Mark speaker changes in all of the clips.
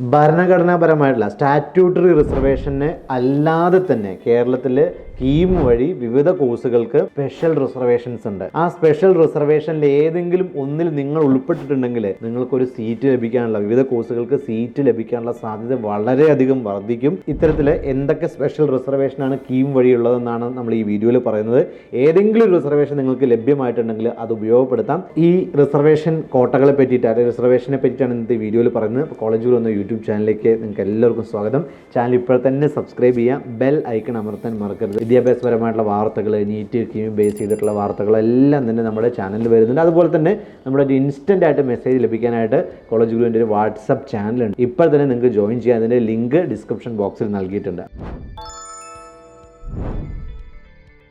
Speaker 1: ഭരണഘടനാപരമായിട്ടുള്ള statutory റിസർവേഷന് അല്ലാതെ തന്നെ കേരളത്തിൽ കീം വഴി വിവിധ കോഴ്സുകൾക്ക് സ്പെഷ്യൽ റിസർവേഷൻസ് ഉണ്ട്. ആ സ്പെഷ്യൽ റിസർവേഷനിൽ ഏതെങ്കിലും ഒന്നിൽ നിങ്ങൾ ഉൾപ്പെട്ടിട്ടുണ്ടെങ്കിൽ നിങ്ങൾക്കൊരു സീറ്റ് ലഭിക്കാനുള്ള വിവിധ കോഴ്സുകൾക്ക് സീറ്റ് ലഭിക്കാനുള്ള സാധ്യത വളരെയധികം വർദ്ധിക്കും. ഇത്തരത്തിൽ എന്തൊക്കെ സ്പെഷ്യൽ റിസർവേഷനാണ് കീം വഴിയുള്ളതെന്നാണ് നമ്മൾ ഈ വീഡിയോയിൽ പറയുന്നത്. ഏതെങ്കിലും റിസർവേഷൻ നിങ്ങൾക്ക് ലഭ്യമായിട്ടുണ്ടെങ്കിൽ അത് ഉപയോഗപ്പെടുത്താം. ഈ റിസർവേഷൻ കോട്ടകളെ പറ്റിയിട്ട് അല്ലെങ്കിൽ റിസർവേഷനെ പറ്റിയിട്ടാണ് ഇന്നത്തെ വീഡിയോയിൽ പറയുന്നത്. കോളേജുകൾ വന്ന യൂട്യൂബ് ചാനലിലേക്ക് നിങ്ങൾക്ക് എല്ലാവർക്കും സ്വാഗതം. ചാനൽ ഇപ്പോൾ തന്നെ സബ്സ്ക്രൈബ് ചെയ്യാം. ബെൽ ഐക്കൺ അമർത്താൻ മറക്കരുത്. വിദ്യാഭ്യാസപരമായിട്ടുള്ള വാർത്തകൾ നീറ്റ് കീം ബേസ് ചെയ്തിട്ടുള്ള വാർത്തകളെല്ലാം തന്നെ നമ്മുടെ ചാനലിൽ വരുന്നുണ്ട്. അതുപോലെ തന്നെ നമ്മുടെ ഒരു ഇൻസ്റ്റന്റ് ആയിട്ട് മെസ്സേജ് ലഭിക്കാനായിട്ട് കോളേജ് ഗ്രൂപ്പിന്റെ ഒരു വാട്സപ്പ് ചാനലുണ്ട് ഇപ്പോൾ തന്നെ നിങ്ങൾക്ക് ജോയിൻ ചെയ്യാൻ അതിന്റെ ലിങ്ക് ഡിസ്ക്രിപ്ഷൻ ബോക്സിൽ നൽകിയിട്ടുണ്ട്.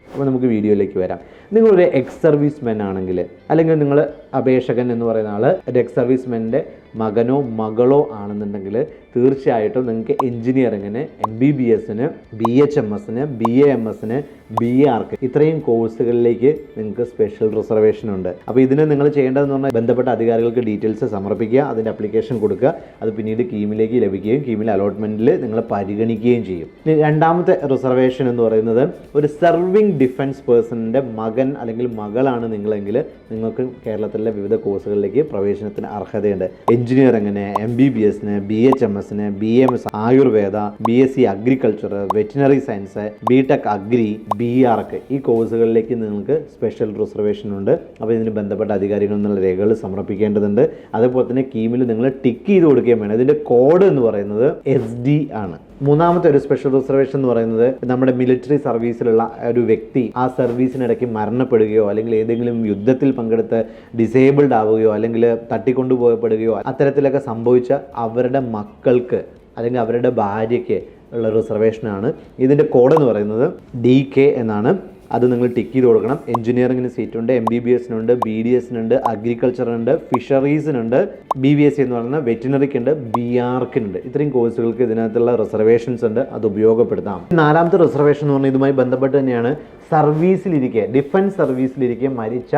Speaker 1: അപ്പോൾ നമുക്ക് വീഡിയോയിലേക്ക് വരാം. നിങ്ങളൊരു എക്സ് സർവീസ് മെൻ ആണെങ്കിൽ അല്ലെങ്കിൽ നിങ്ങൾ അപേക്ഷകൻ എന്ന് പറയുന്ന ആൾ ഒരു എക്സ് സർവീസ് മെന്റെ മകനോ മകളോ ആണെന്നുണ്ടെങ്കിൽ തീർച്ചയായിട്ടും നിങ്ങൾക്ക് എഞ്ചിനീയറിങ്ങിന് എം ബി ബി എസിന് ബി എച്ച് എം എസിന് ബി എ എം എസിന് ബി എ ആർക്ക് ഇത്രയും കോഴ്സുകളിലേക്ക് നിങ്ങൾക്ക് സ്പെഷ്യൽ റിസർവേഷൻ ഉണ്ട്. അപ്പോൾ ഇതിന് നിങ്ങൾ ചെയ്യേണ്ടതെന്ന് പറഞ്ഞാൽ ബന്ധപ്പെട്ട അധികാരികൾക്ക് ഡീറ്റെയിൽസ് സമർപ്പിക്കുക അതിന്റെ അപ്ലിക്കേഷൻ കൊടുക്കുക അത് പിന്നീട് കീമിലേക്ക് ലഭിക്കുകയും കീമിൽ അലോട്ട്മെന്റിൽ നിങ്ങൾ പരിഗണിക്കുകയും ചെയ്യും. രണ്ടാമത്തെ റിസർവേഷൻ എന്ന് പറയുന്നത് ഒരു സെർവിങ് ഡിഫൻസ് പേഴ്സണിന്റെ മകൻ അല്ലെങ്കിൽ മകളാണ് നിങ്ങളെങ്കിൽ നിങ്ങൾക്ക് കേരളത്തിലെ വിവിധ കോഴ്സുകളിലേക്ക് പ്രവേശനത്തിന് അർഹതയുണ്ട്. എഞ്ചിനീയറിങ്ങിന് എം ബി ബി എസിന് ബി എച്ച് എം എസിന് B M S Ayurveda B S C agriculture veterinary science B tech agri B arch ഈ കോഴ്സുകളിലേക്ക് നിങ്ങൾക്ക് സ്പെഷ്യൽ റിസർവേഷൻ ഉണ്ട്. അപ്പോൾ ഇതിന് ബന്ധപ്പെട്ട അധികാരികൾ എന്നുള്ള രേഖകൾ സമർപ്പിക്കേണ്ടതുണ്ട്. അതുപോലെ തന്നെ കീമിൽ നിങ്ങൾ ടിക്ക് ചെയ്ത് കൊടുക്കുകയും വേണം. ഇതിന്റെ കോഡ് എന്ന് പറയുന്നത് എസ് ഡി ആണ്. മൂന്നാമത്തെ ഒരു സ്പെഷ്യൽ റിസർവേഷൻ എന്ന് പറയുന്നത് നമ്മുടെ മിലിറ്ററി സർവീസിലുള്ള ഒരു വ്യക്തി ആ സർവീസിനിടയ്ക്ക് മരണപ്പെടുകയോ അല്ലെങ്കിൽ ഏതെങ്കിലും യുദ്ധത്തിൽ പങ്കെടുത്ത് ഡിസേബിൾഡ് ആവുകയോ അല്ലെങ്കിൽ തട്ടിക്കൊണ്ടുപോകപ്പെടുകയോ അത്തരത്തിലൊക്കെ സംഭവിച്ച അവരുടെ മക്കൾക്ക് അല്ലെങ്കിൽ അവരുടെ ഭാര്യയ്ക്ക് ഉള്ള റിസർവേഷനാണ് ഇതിന്റെ കോഡ് എന്ന് പറയുന്നത് ഡി കെ എന്നാണ്. അത് നിങ്ങൾ ടിക്ക് ചെയ്ത് കൊടുക്കണം. എഞ്ചിനീയറിംഗിന് സീറ്റ് ഉണ്ട് എം ബി ബി എസിനുണ്ട് ബി ഡി എസിനുണ്ട് അഗ്രികൾച്ചറിനുണ്ട് ഫിഷറീസിനുണ്ട് ബി ബി എസ് എന്ന് പറയുന്ന വെറ്റിനറിക്കുണ്ട് ബി ആർക്കിനുണ്ട് ഇത്രയും കോഴ്സുകൾക്ക് ഇതിനകത്തുള്ള റിസർവേഷൻസ് ഉണ്ട്. അത് ഉപയോഗപ്പെടുത്താം. നാലാമത്തെ റിസർവേഷൻ എന്ന് പറഞ്ഞാൽ ഇതുമായി ബന്ധപ്പെട്ട് തന്നെയാണ് സർവീസിലിരിക്കെ ഡിഫൻസ് സർവീസിലിരിക്കെ മരിച്ച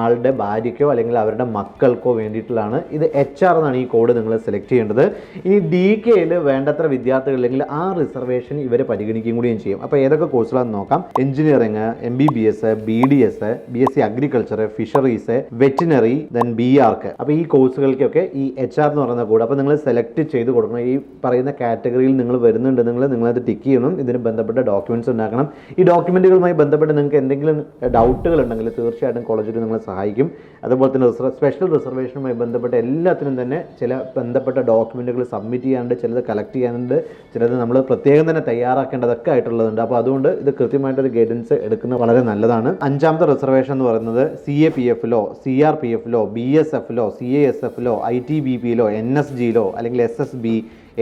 Speaker 1: ആളുടെ ഭാര്യയ്ക്കോ അല്ലെങ്കിൽ അവരുടെ മക്കൾക്കോ വേണ്ടിയിട്ടുള്ളതാണ്. ഇത് എച്ച് ആർ എന്നാണ് ഈ കോഡ് നിങ്ങൾ സെലക്ട് ചെയ്യേണ്ടത്. ഇനി ഡി കെയിൽ വേണ്ടത്ര വിദ്യാർത്ഥികൾ അല്ലെങ്കിൽ ആ റിസർവേഷൻ ഇവരെ പരിഗണിക്കുകയും കൂടിയും ചെയ്യും. അപ്പോൾ ഏതൊക്കെ കോഴ്സുകളാണെന്ന് നോക്കാം. Engineering M B B S B D S B S C agriculture fisheries veterinary then B arch അപ്പോൾ ഈ കോഴ്സുകൾക്കൊക്കെ ഈ എച്ച് ആർ എന്ന് പറയുന്ന കോഡ് അപ്പോൾ നിങ്ങൾ സെലക്ട് ചെയ്ത് കൊടുക്കണം. ഈ പറയുന്ന കാറ്റഗറിയിൽ നിങ്ങൾ വരുന്നുണ്ട് നിങ്ങൾ നിങ്ങളത് ടിക്ക് ചെയ്യണം. ഇതിന് ബന്ധപ്പെട്ട ഡോക്യുമെന്റ്സ് ഉണ്ടാക്കണം. ഈ ഡോക്യുമെന്റുകളുമായി ബന്ധപ്പെട്ട് നിങ്ങൾക്ക് എന്തെങ്കിലും ഡൗട്ടുകൾ ഉണ്ടെങ്കിൽ തീർച്ചയായിട്ടും കോളേജിൽ നിങ്ങളെ സഹായിക്കും. അതുപോലെ തന്നെ സ്പെഷ്യൽ റിസർവേഷനുമായി ബന്ധപ്പെട്ട എല്ലാത്തിനും തന്നെ ചില ബന്ധപ്പെട്ട ഡോക്യുമെന്റുകൾ സബ്മിറ്റ് ചെയ്യാനുണ്ട് ചിലത് കളക്ട് ചെയ്യാനുണ്ട് ചിലത് നമ്മൾ പ്രത്യേകം തന്നെ തയ്യാറാക്കേണ്ടതൊക്കെ ആയിട്ടുള്ളതുണ്ട്. അപ്പോൾ അതുകൊണ്ട് ഇത് കൃത്യമായിട്ടൊരു ഗൈഡൻസ് എടുക്കുന്നത് വളരെ നല്ലതാണ്. അഞ്ചാമത്തെ റിസർവേഷൻ എന്ന് പറയുന്നത് സി എ പി എഫിലോ സി ആർ പി എഫിലോ ബി എസ് എഫിലോ സി എ എസ് എഫിലോ ഐ ടി ബി പിയിലോ എൻ എസ് ജിയിലോ അല്ലെങ്കിൽ S S B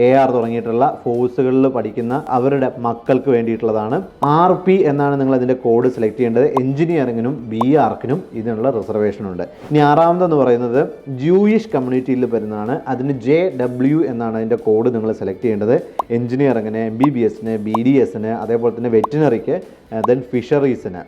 Speaker 1: A R തുടങ്ങിയിട്ടുള്ള ഫോഴ്സുകളിൽ പഠിക്കുന്ന അവരുടെ മക്കൾക്ക് വേണ്ടിയിട്ടുള്ളതാണ്. ആർ പി എന്നാണ് നിങ്ങൾ അതിന്റെ കോഡ് സെലക്ട് ചെയ്യേണ്ടത് എഞ്ചിനീയറിങ്ങിനും ബി ആർക്കിനും ഇതിനുള്ള റിസർവേഷൻ ഉണ്ട്. ഇനി ആറാമതെന്ന് പറയുന്നത് ജൂയിഷ് കമ്മ്യൂണിറ്റിയിൽ വരുന്നതാണ്. അതിന് ജെ ഡബ്ല്യു എന്നാണ് അതിന്റെ കോഡ് നിങ്ങൾ സെലക്ട് ചെയ്യേണ്ടത്. എഞ്ചിനീയറിങ്ങിന് എം ബി ബി എസിന് ബി ഡി എസിന് അതേപോലെ തന്നെ വെറ്റിനറിക്ക് ദെൻ ഫിഷറീസിന്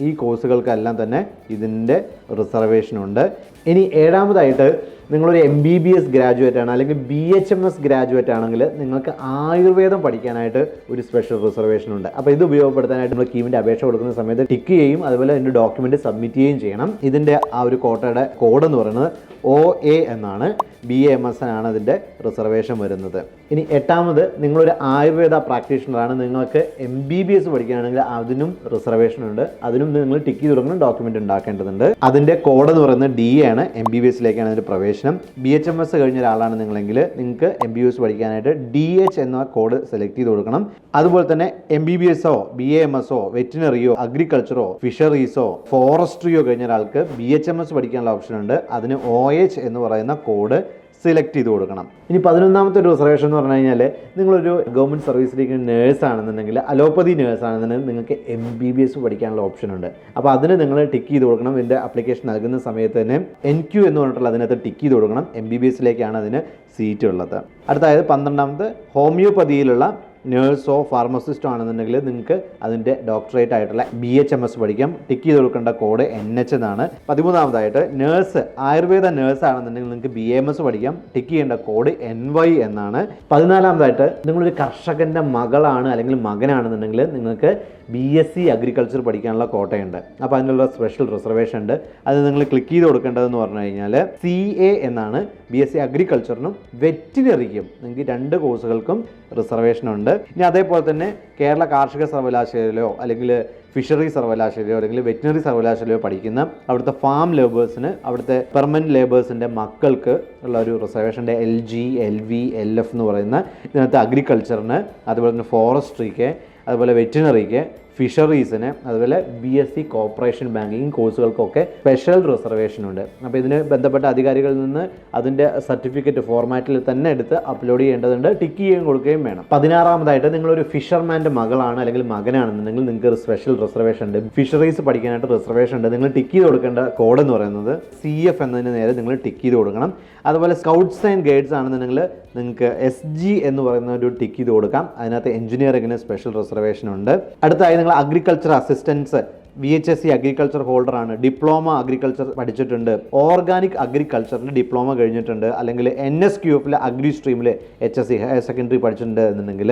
Speaker 1: ഈ കോഴ്സുകൾക്കെല്ലാം തന്നെ ഇതിന്റെ റിസർവേഷനുണ്ട്. ഇനി ഏഴാമതായിട്ട് നിങ്ങളൊരു M B B S graduate ആണ് അല്ലെങ്കിൽ B H M S graduate ആണെങ്കിൽ നിങ്ങൾക്ക് ആയുർവേദം പഠിക്കാനായിട്ട് ഒരു സ്പെഷ്യൽ റിസർവേഷൻ ഉണ്ട് അപ്പോൾ ഇത് ഉപയോഗപ്പെടുത്താനായിട്ട് നമ്മൾ കീമിന്റെ അപേക്ഷ കൊടുക്കുന്ന സമയത്ത് ടിക്ക് ചെയ്യും. അതുപോലെ അതിന്റെ ഡോക്യുമെന്റ് സബ്മിറ്റ് ചെയ്യുകയും ചെയ്യണം. ഇതിന്റെ ആ ഒരു കോട്ടയുടെ കോഡ് എന്ന് പറയുന്നത് ഒ എ എന്നാണ്. ബി എ എം എസ് ആണ് അതിന്റെ റിസർവേഷൻ വരുന്നത്. ഇനി എട്ടാമത് നിങ്ങളൊരു ആയുർവേദ പ്രാക്ടീഷണറാണ്. നിങ്ങൾക്ക് എം ബി ബി എസ് പഠിക്കുകയാണെങ്കിൽ അതിനും റിസർവേഷൻ ഉണ്ട് അതിനും നിങ്ങൾ ടിക്ക് കൊടുക്കണം ഡോക്യുമെന്റ് ഉണ്ടാക്കേണ്ടതുണ്ട്. അതിന്റെ കോഡ് എന്ന് പറയുന്നത് ഡി ആണ്. എം ബി ബി എസിലേക്കാണ് അതിന്റെ പ്രവേശനം. ബി എച്ച് എം എസ് കഴിഞ്ഞ ഒരാളാണ് നിങ്ങളെങ്കിൽ നിങ്ങൾക്ക് എം ബി എസ് പഠിക്കാനായിട്ട് ഡി എച്ച് എന്ന കോഡ് സെലക്ട് ചെയ്ത് കൊടുക്കണം. അതുപോലെ തന്നെ എം ബി ബി എസോ ബി എ എം എസോ വെറ്റിനറിയോ അഗ്രികൾച്ചറോ ഫിഷറീസോ ഫോറസ്ട്രിയോ കഴിഞ്ഞ ഒരാൾക്ക് ബി എച്ച് എം എസ് പഠിക്കാനുള്ള ഓപ്ഷൻ ഉണ്ട്. അതിന് ഒ എച്ച് എന്ന് പറയുന്ന കോഡ് സെലക്ട് ചെയ്ത് കൊടുക്കണം. ഇനി പതിനൊന്നാമത്തെ ഒരു റിസർവേഷൻ എന്ന് പറഞ്ഞു കഴിഞ്ഞാൽ നിങ്ങളൊരു ഗവൺമെന്റ് സർവീസിലേക്ക് നേഴ്സ് ആണെന്നുണ്ടെങ്കിൽ അലോപ്പതി നേഴ്സ് ആണെന്നുണ്ടെങ്കിൽ നിങ്ങൾക്ക് എം ബി ബി എസ് പഠിക്കാനുള്ള ഓപ്ഷൻ ഉണ്ട്. അപ്പോൾ അതിന് നിങ്ങൾ ടിക്ക് ചെയ്ത് കൊടുക്കണം. ഇതിന്റെ അപ്ലിക്കേഷൻ നൽകുന്ന സമയത്ത് തന്നെ എൻ ക്യു എന്ന് പറഞ്ഞിട്ടുള്ള അതിനകത്ത് ടിക്ക് ചെയ്ത് കൊടുക്കണം. എം ബി ബി എസിലേക്കാണ് അതിന് സീറ്റ് ഉള്ളത്. അടുത്തായത് പന്ത്രണ്ടാമത് ഹോമിയോപ്പതിയിലുള്ള നേഴ്സോ ഫാർമസിസ്റ്റോ ആണെന്നുണ്ടെങ്കിൽ നിങ്ങൾക്ക് അതിന്റെ ഡോക്ടറേറ്റ് ആയിട്ടുള്ള ബി എച്ച് എം എസ് പഠിക്കാം. ടിക്ക് ചെയ്ത് കൊടുക്കേണ്ട കോഡ് എൻ എച്ച് എന്നാണ്. പതിമൂന്നാമതായിട്ട് നേഴ്സ് ആയുർവേദ നേഴ്സ് ആണെന്നുണ്ടെങ്കിൽ നിങ്ങൾക്ക് ബി എം എസ് പഠിക്കാം. ടിക്ക് ചെയ്യേണ്ട കോഡ് എൻ വൈ എന്നാണ്. പതിനാലാമതായിട്ട് നിങ്ങളൊരു കർഷകന്റെ മകളാണ് അല്ലെങ്കിൽ മകനാണെന്നുണ്ടെങ്കിൽ നിങ്ങൾക്ക് ബി എസ് സി അഗ്രികൾച്ചർ പഠിക്കാനുള്ള കോട്ടയുണ്ട്. അപ്പോൾ അതിനുള്ള സ്പെഷ്യൽ റിസർവേഷൻ ഉണ്ട്. അത് നിങ്ങൾ ക്ലിക്ക് ചെയ്ത് കൊടുക്കേണ്ടതെന്ന് പറഞ്ഞു കഴിഞ്ഞാൽ സി എ എന്നാണ് ബി എസ് സി അഗ്രികൾച്ചറിനും വെറ്റിനറിക്കും നിങ്ങൾക്ക് രണ്ട് കോഴ്സുകൾക്കും റിസർവേഷൻ ഉണ്ട്. ഇനി അതേപോലെ തന്നെ കേരള കാർഷിക സർവകലാശാലയിലോ അല്ലെങ്കിൽ ഫിഷറി സർവകലാശാലയോ അല്ലെങ്കിൽ വെറ്റിനറി സർവകലാശാലയോ പഠിക്കുന്ന അവിടുത്തെ ഫാം ലേബേഴ്സിന് അവിടുത്തെ പെർമനന്റ് ലേബേഴ്സിന്റെ മക്കൾക്ക് ഉള്ള ഒരു റിസർവേഷന്റെ L G L V L F എന്ന് പറയുന്ന ഇതിനകത്ത് അഗ്രികൾച്ചറിന് അതുപോലെ തന്നെ ഫോറസ്ട്രിക്ക് അതുപോലെ വെറ്റിനറിക്ക് ഫിഷറീസിന് അതുപോലെ B S C corporation banking കോഴ്സുകൾക്കൊക്കെ special reservation ഉണ്ട്. അപ്പോൾ ഇതിന് ബന്ധപ്പെട്ട അധികാരികളിൽ നിന്ന് അതിന്റെ സർട്ടിഫിക്കറ്റ് ഫോർമാറ്റിൽ തന്നെ എടുത്ത് അപ്ലോഡ് ചെയ്യേണ്ടതുണ്ട്. ടിക്ക് ചെയ്യുകയും കൊടുക്കുകയും വേണം. പതിനാറാമതായിട്ട് നിങ്ങളൊരു ഫിഷർമാന്റെ മകളാണ് അല്ലെങ്കിൽ മകനാണെന്നുണ്ടെങ്കിൽ നിങ്ങൾക്ക് ഒരു സ്പെഷ്യൽ റിസർവേഷൻ ഉണ്ട്. ഫിഷറീസ് പഠിക്കാനായിട്ട് റിസർവേഷൻ ഉണ്ട്. നിങ്ങൾ ടിക്ക് ചെയ്ത് കൊടുക്കേണ്ട കോഡ് എന്ന് പറയുന്നത് സി എഫ് എന്നതിന് നേരെ നിങ്ങൾ ടിക്ക് ചെയ്ത് കൊടുക്കണം. അതുപോലെ സ്കൗട്ട്സ് ആൻഡ് ഗൈഡ്സ് ആണെന്നുണ്ടെങ്കിൽ നിങ്ങൾക്ക് എസ് ജി എന്ന് പറയുന്ന ഒരു ടിക്ക് ചെയ്ത് കൊടുക്കാം. അതിനകത്ത് എഞ്ചിനീയറിങ്ങിന് സ്പെഷ്യൽ റിസർവേഷൻ ഉണ്ട്. അടുത്തായി നിങ്ങൾ agriculture assistance V H S C agriculture ഹോൾഡറാണ് diploma agriculture പഠിച്ചിട്ടുണ്ട്. ഓർഗാനിക് അഗ്രികൾച്ചറിന് ഡിപ്ലോമ കഴിഞ്ഞിട്ടുണ്ട്. അല്ലെങ്കിൽ എൻ എസ് ക്യു എഫിലെ agri സ്ട്രീമിൽ H S C higher secondary പഠിച്ചിട്ടുണ്ട് എന്നുണ്ടെങ്കിൽ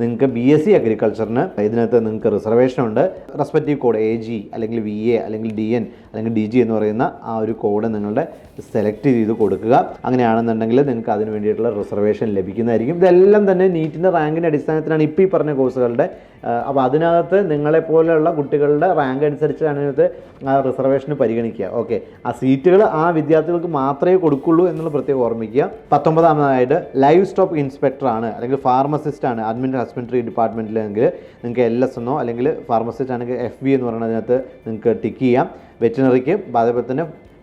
Speaker 1: നിങ്ങൾക്ക് ബി എസ് സി അഗ്രികൾച്ചറിന് ഇതിനകത്ത് നിങ്ങൾക്ക് റിസർവേഷൻ ഉണ്ട്. റെസ്പെക്റ്റീവ് കോഡ് എ ജി അല്ലെങ്കിൽ വി എ അല്ലെങ്കിൽ ഡി എൻ അല്ലെങ്കിൽ ഡി ജി എന്ന് പറയുന്ന ആ ഒരു കോഡ് നിങ്ങളുടെ സെലക്ട് ചെയ്ത് കൊടുക്കുക. അങ്ങനെയാണെന്നുണ്ടെങ്കിൽ നിങ്ങൾക്ക് അതിന് വേണ്ടിയിട്ടുള്ള റിസർവേഷൻ ലഭിക്കുന്നതായിരിക്കും. ഇതെല്ലാം തന്നെ നീറ്റിന്റെ റാങ്കിന്റെ അടിസ്ഥാനത്തിലാണ് ഇപ്പോൾ ഈ പറഞ്ഞ കോഴ്സുകളുടെ അപ്പോൾ അതിനകത്ത് നിങ്ങളെപ്പോലെയുള്ള കുട്ടികളുടെ റാങ്ക് അനുസരിച്ചാണ് ഇതിനകത്ത് ആ റിസർവേഷന് പരിഗണിക്കുക. ഓക്കെ. ആ സീറ്റുകൾ ആ വിദ്യാർത്ഥികൾക്ക് മാത്രമേ കൊടുക്കുള്ളൂ എന്നുള്ള പ്രത്യേകം ഓർമ്മിക്കുക. പത്തൊമ്പതാമതായിട്ട് ലൈവ് സ്റ്റോക്ക് ഇൻസ്പെക്ടറാണ് അല്ലെങ്കിൽ ഫാർമസിസ്റ്റ് ആണ് അഡ്മിൻ ഹസ്ബൻഡറി ഡിപ്പാർട്ട്മെന്റിലെങ്കിൽ നിങ്ങൾക്ക് എൽ എസ് എന്നോ അല്ലെങ്കിൽ ഫാർമസിസ്റ്റ് ആണെങ്കിൽ എഫ് ബി എന്ന് പറയുന്നതിനകത്ത് നിങ്ങൾക്ക് ടിക്ക് ചെയ്യാം. വെറ്റിനറിക്ക് അതേപോലെ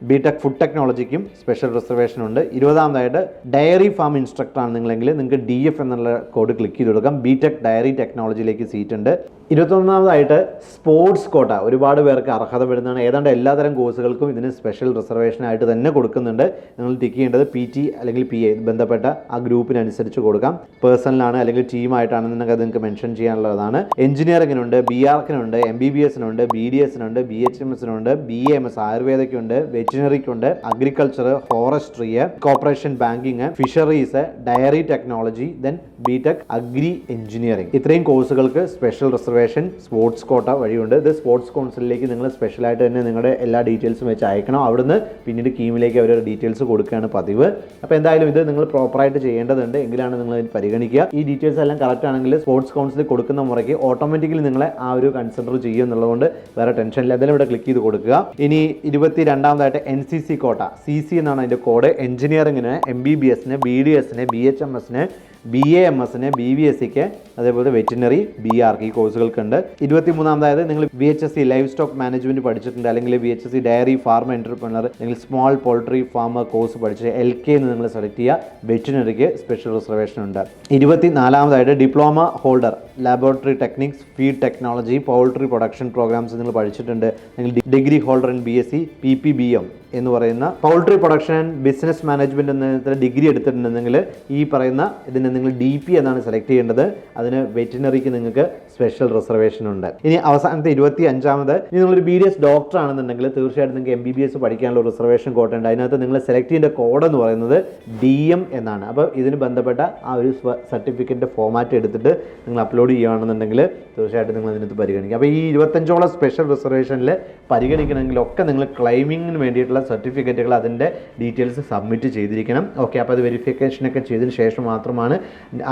Speaker 1: ബി ടെക് ഫുഡ് ടെക്നോളജിക്കും സ്പെഷ്യൽ റിസർവേഷൻ ഉണ്ട്. ഇരുപതാമതായിട്ട് ഡയറി ഫാം ഇൻസ്ട്രക്ടർ ആണ് നിങ്ങളെങ്കിൽ നിങ്ങൾക്ക് ഡി എഫ് എന്നുള്ള കോഡ് ക്ലിക്ക് ചെയ്ത് കൊടുക്കാം. ബി ടെക് ഡയറി ടെക്നോളജിയിലേക്ക് സീറ്റ് ഉണ്ട്. ഇരുപത്തൊന്നാമതായിട്ട് സ്പോർട്സ് കോട്ട ഒരുപാട് പേർക്ക് അർഹത വരുന്നതാണ്. ഏതാണ്ട് എല്ലാതരം കോഴ്സുകൾക്കും ഇതിന് സ്പെഷ്യൽ റിസർവേഷനായിട്ട് തന്നെ കൊടുക്കുന്നുണ്ട്. നിങ്ങൾ ടിക്ക് ചെയ്യേണ്ടത് പി ടി അല്ലെങ്കിൽ പി എ ബന്ധപ്പെട്ട ആ ഗ്രൂപ്പിനനുസരിച്ച് കൊടുക്കാം. പേഴ്സണലാണ് അല്ലെങ്കിൽ ടീമായിട്ടാണെന്നുണ്ടെങ്കിൽ അത് നിങ്ങൾക്ക് മെൻഷൻ ചെയ്യാനുള്ളതാണ്. എഞ്ചിനീയറിങ്ങിനുണ്ട് ബി ആർക്കിനുണ്ട് എം ബി ബി എസിനുണ്ട് ബി ഡി എസിനുണ്ട് ബി എച്ച് എം എസിനുണ്ട് ബി എം എസ് ആയുർവേദയ്ക്കുണ്ട് വെറ്റിനറിക്കുണ്ട് agriculture forestry corporation banking fisheries dairy technology then B tech agri engineering ഇത്രയും കോഴ്സുകൾക്ക് സ്പെഷ്യൽ റിസർവേഷൻ സ്പോർട്സ് കോട്ട വഴിയുണ്ട്. ഇത് സ്പോർട്സ് കൗൺസിലിലേക്ക് നിങ്ങൾ സ്പെഷ്യലായിട്ട് തന്നെ നിങ്ങളുടെ എല്ലാ ഡീറ്റെയിൽസും വെച്ച് അയക്കണം. അവിടുന്ന് പിന്നീട് കീമിലേക്ക് അവർ ഡീറ്റെയിൽസ് കൊടുക്കുകയാണ് പതിവ്. അപ്പോൾ എന്തായാലും ഇത് നിങ്ങൾ പ്രോപ്പറായിട്ട് ചെയ്യേണ്ടതുണ്ട്. എങ്കിലാണ് നിങ്ങൾ പരിഗണിക്കുക. ഈ ഡീറ്റെയിൽസ് എല്ലാം കറക്റ്റ് ആണെങ്കിൽ സ്പോർട്സ് കൗൺസിൽ കൊടുക്കുന്ന മുറയ്ക്ക് ഓട്ടോമാറ്റിക്കലി നിങ്ങളെ ആ ഒരു കൺസിഡർ ചെയ്യും എന്നുള്ളതുകൊണ്ട് വേറെ ടെൻഷൻ ഇല്ല. എന്തായാലും ഇവിടെ ക്ലിക്ക് ചെയ്ത് കൊടുക്കുക. ഇനി ഇരുപത്തി രണ്ടാമതായിട്ട് N C C quota C C എന്നാണ് അതിന്റെ കോഡ് എഞ്ചിനീയറിംഗിന് എം ബി ബി എസിന് ബി ഡി എസിന് ബി എച്ച് എം എസിന് ബി എ എം എസിന് ബി വി എസ് സിക്ക് അതേപോലെ വെറ്റിനറി ബി ആർക്ക് ഈ കോഴ്സുകൾക്കുണ്ട് ഇരുപത്തി മൂന്നാമതായത് നിങ്ങൾ B H S C livestock management പഠിച്ചിട്ടുണ്ട്. അല്ലെങ്കിൽ B H S C dairy farm entrepreneur അല്ലെങ്കിൽ സ്മോൾ പോൾട്രി ഫാമർ കോഴ്സ് പഠിച്ച് എൽ കെ എന്ന് നിങ്ങൾ സെലക്ട് ചെയ്യുക വെറ്റിനറിക്ക് സ്പെഷ്യൽ റിസർവേഷൻ ഉണ്ട്. ഇരുപത്തി നാലാമതായിട്ട് diploma holder laboratory techniques feed technology poultry production programmes നിങ്ങൾ പഠിച്ചിട്ടുണ്ട്. അല്ലെങ്കിൽ degree holder in B S C P P B M എന്ന് പറയുന്ന poultry production and business management എന്ന ഡിഗ്രി എടുത്തിട്ടുണ്ടെങ്കിൽ ഈ പറയുന്ന ഇതിന് നിങ്ങൾ ഡി പി എന്നാണ് സെലക്ട് ചെയ്യേണ്ടത്. അതിന് വെറ്റിനറിക്ക് നിങ്ങൾക്ക് സ്പെഷ്യൽ റിസർവേഷൻ ഉണ്ട്. ഇനി അവസാനത്തെ ഇരുപത്തി അഞ്ചാമത് ഇനി നിങ്ങളൊരു ബി ഡി എസ് ഡോക്ടർ ആണെന്നുണ്ടെങ്കിൽ തീർച്ചയായിട്ടും നിങ്ങൾക്ക് എം ബി ബി എസ് പഠിക്കാനുള്ള റിസർവേഷൻ കോട്ട ഉണ്ട്. അതിനകത്ത് നിങ്ങൾ സെലക്ട് ചെയ്യേണ്ട കോഡ് എന്ന് പറയുന്നത് ഡി എം എന്നാണ്. അപ്പോൾ ഇതിന് ബന്ധപ്പെട്ട ആ ഒരു സർട്ടിഫിക്കറ്റിന്റെ ഫോമാറ്റ് എടുത്തിട്ട് നിങ്ങൾ അപ്ലോഡ് ചെയ്യുകയാണെന്നുണ്ടെങ്കിൽ തീർച്ചയായിട്ടും നിങ്ങൾ അതിനകത്ത് പരിഗണിക്കുക അപ്പോൾ ഈ ഇരുപത്തഞ്ചോളം സ്പെഷ്യൽ റിസർവേഷനിൽ പരിഗണിക്കണമെങ്കിലൊക്കെ നിങ്ങൾ ക്ലൈമിങ്ങിന് വേണ്ടിയിട്ടുള്ള സർട്ടിഫിക്കറ്റുകൾ അതിന്റെ ഡീറ്റെയിൽസ് സബ്മിറ്റ് ചെയ്തിരിക്കണം. ഓക്കെ അപ്പോൾ അത് വെരിഫിക്കേഷനൊക്കെ ചെയ്തതിന് ശേഷം മാത്രമാണ്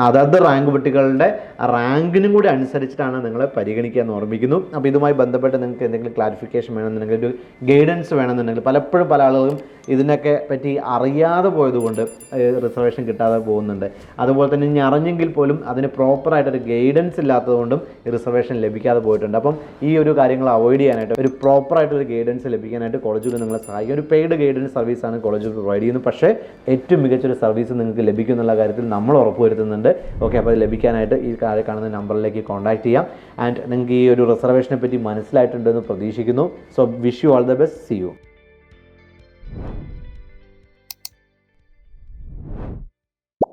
Speaker 1: അതത് റാങ്ക് കുട്ടികളുടെ റാങ്കിനും കൂടി അനുസരിച്ചിട്ടാണ് നിങ്ങൾ പരിഗണിക്കുക എന്ന് ഓർമ്മിക്കുന്നു. അപ്പോൾ ഇതുമായി ബന്ധപ്പെട്ട് നിങ്ങൾക്ക് എന്തെങ്കിലും ക്ലാരിഫിക്കേഷൻ വേണമെന്നുണ്ടെങ്കിൽ ഒരു ഗൈഡൻസ് വേണമെന്നുണ്ടെങ്കിൽ പലപ്പോഴും പല ആളുകളും ഇതിനൊക്കെ പറ്റി അറിയാതെ പോയതുകൊണ്ട് റിസർവേഷൻ കിട്ടാതെ പോകുന്നുണ്ട്. അതുപോലെ തന്നെ ഇനി അറിഞ്ഞെങ്കിൽ പോലും അതിന് പ്രോപ്പറായിട്ടൊരു ഗൈഡൻസ് ഇല്ലാത്തതുകൊണ്ടും റിസർവേഷൻ ലഭിക്കാതെ പോയിട്ടുണ്ട്. അപ്പം ഈ ഒരു കാര്യങ്ങൾ അവോയ്ഡ് ചെയ്യാനായിട്ട് ഒരു പ്രോപ്പറായിട്ടൊരു ഗൈഡൻസ് ലഭിക്കാനായിട്ട് കോളേജുകൾ നിങ്ങളെ സഹായിക്കും. ഒരു പെയ്ഡ് ഗൈഡൻസ് സർവീസാണ് കോളേജ് പ്രൊവൈഡ് ചെയ്യുന്നത്. പക്ഷേ ഏറ്റവും മികച്ചൊരു സർവീസ് നിങ്ങൾക്ക് ലഭിക്കും എന്നുള്ള കാര്യത്തിൽ നമ്മൾ ഉറപ്പുവരുത്തുന്നുണ്ട്. ഓക്കെ അപ്പോൾ അത് ലഭിക്കാനായിട്ട് ഈ താഴെ കാണുന്ന നമ്പറിലേക്ക് കോൺടാക്ട് ചെയ്യാം. ആൻഡ് നിങ്ങൾക്ക് ഈ ഒരു റിസർവേഷനെ പറ്റി മനസ്സിലായിട്ടുണ്ടെന്ന് പ്രതീക്ഷിക്കുന്നു. So wish you all the best see you